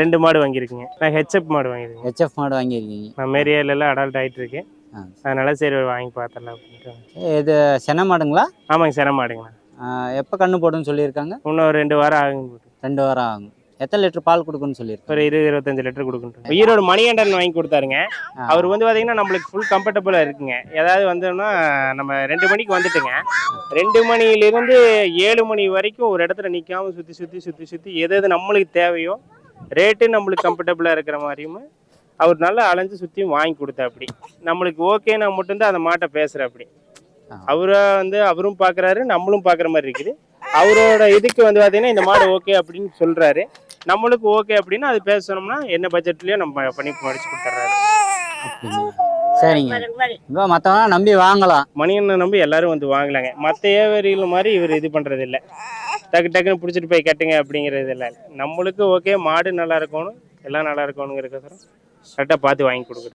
ரெண்டு மாடு வாங்கியிருக்குங்க. நான் ஹெச்எப் மாடு வாங்கியிருக்கேன். ஹெச்எஃப் மாடு வாங்கியிருக்கீங்க. நம்ம ஏரியாலெல்லாம் அடல்ட் ஆகிட்டு இருக்கு ஆ. அதனால சரி வாங்கி பார்த்தலாம் அப்படின்ட்டு இது சென மாடுங்களா? ஆமாங்க சின மாடுங்கண்ணா எப்போ கண்ணு போடுன்னு சொல்லியிருக்காங்க? இன்னும் ரெண்டு வாரம் ஆகுங்க ரெண்டு வாரம் ஆகும். எத்தனை லிட்டர் பால் கொடுக்குன்னு சொல்லியிருக்காங்க? ஒரு இருபது இருபத்தஞ்சு லிட்டர் கொடுக்கணும். ஈரோடு மணிகண்டன் வாங்கி கொடுத்தாருங்க. அவர் வந்து பார்த்தீங்கன்னா நம்மளுக்கு ஃபுல் கம்ஃபர்டபுளாக இருக்குங்க. ஏதாவது வந்தோம்னா நம்ம ரெண்டு மணிக்கு வந்துட்டுங்க. ரெண்டு மணியிலிருந்து ஏழு மணி வரைக்கும் ஒரு இடத்துல நிற்காம சுற்றி சுற்றி சுற்றி சுற்றி எது எது நம்மளுக்கு தேவையோ ரேட்டு நம்மளுக்கு கம்ஃபர்டபுளாக இருக்கிற மாதிரியும் அவர் நல்லா அலைஞ்சு சுற்றியும் வாங்கி கொடுத்தாப்படி நம்மளுக்கு ஓகேனா மட்டும்தான் அந்த மாட்டை பேசுகிறாப்படி ஆ. அவரை வந்து அவரும் பார்க்குறாரு நம்மளும் பார்க்குற மாதிரி இருக்குது. அவரோட இதுக்கு வந்து பார்த்தீங்கன்னா இந்த மாடு ஓகே அப்படின்னு சொல்கிறாரு நம்மளுக்கு ஓகே அப்படின்னா அது பேசணும்னா என்ன பட்ஜெட்லயோ நம்ம பண்ணி முடிச்சு கொடுத்துட்றாரு. சரிங்க. இப்போ மற்றவங்க நம்பி வாங்கலாம். மணியனை நம்பி எல்லாரும் வந்து வாங்கலாங்க. மற்ற ஏவரிகள் மாதிரி இவர் இது பண்றது இல்ல டக்கு டக்குன்னு பிடிச்சிட்டு போய் கட்டுங்க அப்படிங்கிறது இல்லை. நம்மளுக்கு ஓகே மாடு நல்லா இருக்கணும் எல்லாம் நல்லா இருக்கணுங்கிறதுக்கோசரம் கரெக்டாக பார்த்து வாங்கி கொடுக்குறேன்